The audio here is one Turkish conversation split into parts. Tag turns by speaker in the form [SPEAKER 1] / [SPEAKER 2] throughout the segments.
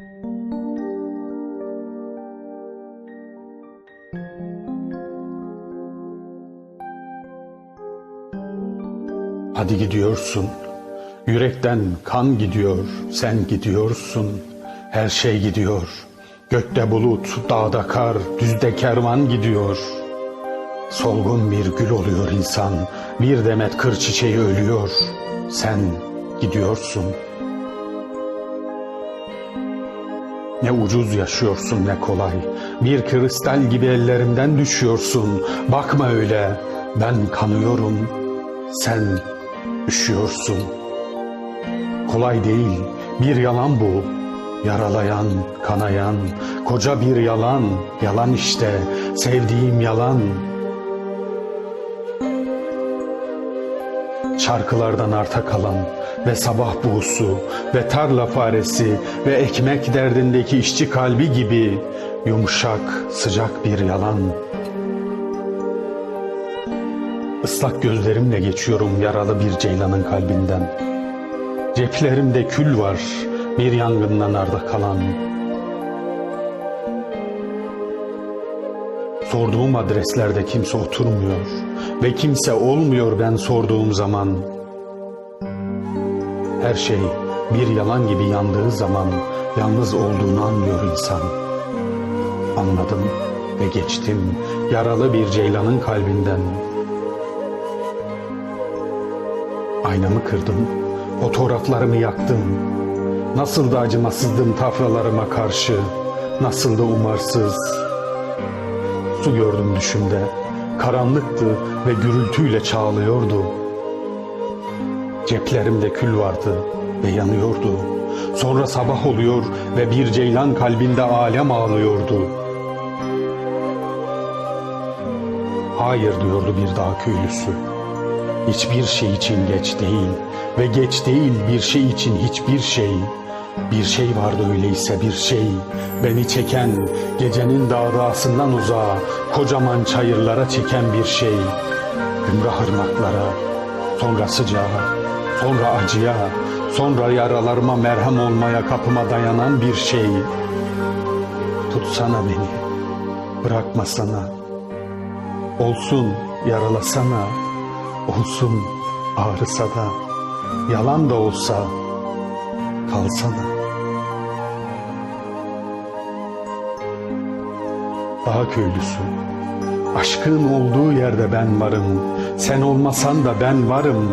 [SPEAKER 1] Hadi gidiyorsun. Yürekten kan gidiyor, sen gidiyorsun. Her şey gidiyor. Gökte bulut, dağda kar, düzde kervan gidiyor. Solgun bir gül oluyor insan, bir demet kır çiçeği ölüyor. Sen gidiyorsun. Ne ucuz yaşıyorsun ne kolay. Bir kristal gibi ellerimden düşüyorsun. Bakma öyle. Ben kanıyorum. Sen üşüyorsun. Kolay değil. Bir yalan bu. Yaralayan, kanayan, koca bir yalan. Yalan işte. Sevdiğim yalan. Şarkılardan arta kalan ve sabah buğusu ve tarla faresi ve ekmek derdindeki işçi kalbi gibi yumuşak, sıcak bir yalan. Islak gözlerimle geçiyorum yaralı bir ceylanın kalbinden. Ceplerimde kül var, bir yangından arda kalan. Sorduğum adreslerde kimse oturmuyor ve kimse olmuyor ben sorduğum zaman. Her şey bir yalan gibi yandığı zaman yalnız olduğunu anlıyor insan. Anladım ve geçtim yaralı bir ceylanın kalbinden. Aynamı kırdım, fotoğraflarımı yaktım. Nasıl da acımasızdım tafralarıma karşı, nasıl da umarsız. Su gördüm düşümde, karanlıktı ve gürültüyle çağlıyordu. Ceplerimde kül vardı ve yanıyordu. Sonra sabah oluyor ve bir ceylan kalbinde alem ağlıyordu. Hayır diyordu bir dağ köylüsü. Hiçbir şey için geç değil ve geç değil bir şey için hiçbir şey. Bir şey vardı öyleyse bir şey. Beni çeken, gecenin dağdağısından uzağa, kocaman çayırlara çeken bir şey. Gümrah ırmaklara, sonra sıcağa, sonra acıya, sonra yaralarıma merhem olmaya kapıma dayanan bir şey. Tutsana beni, bırakmasana. Olsun, yaralasana. Olsun, ağrısa da, yalan da olsa, kalsana. Dağ köylüsü, aşkın olduğu yerde ben varım. Sen olmasan da ben varım.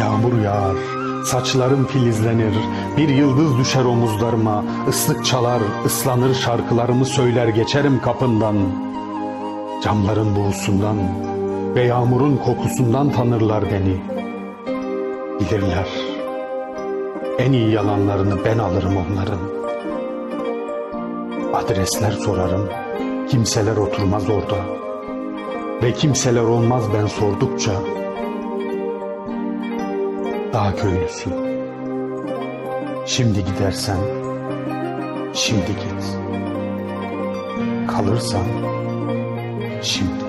[SPEAKER 1] Yağmur yağar, saçlarım filizlenir. Bir yıldız düşer omuzlarıma. ıslık çalar, ıslanır şarkılarımı söyler geçerim kapından. Camların buğusundan ve yağmurun kokusundan tanırlar beni. Bilirler. En iyi yalanlarını ben alırım onların. Adresler sorarım. Kimseler oturmaz orada. Ve kimseler olmaz ben sordukça. Dağ köylüsü. Şimdi gidersen, şimdi git. Kalırsan, şimdi.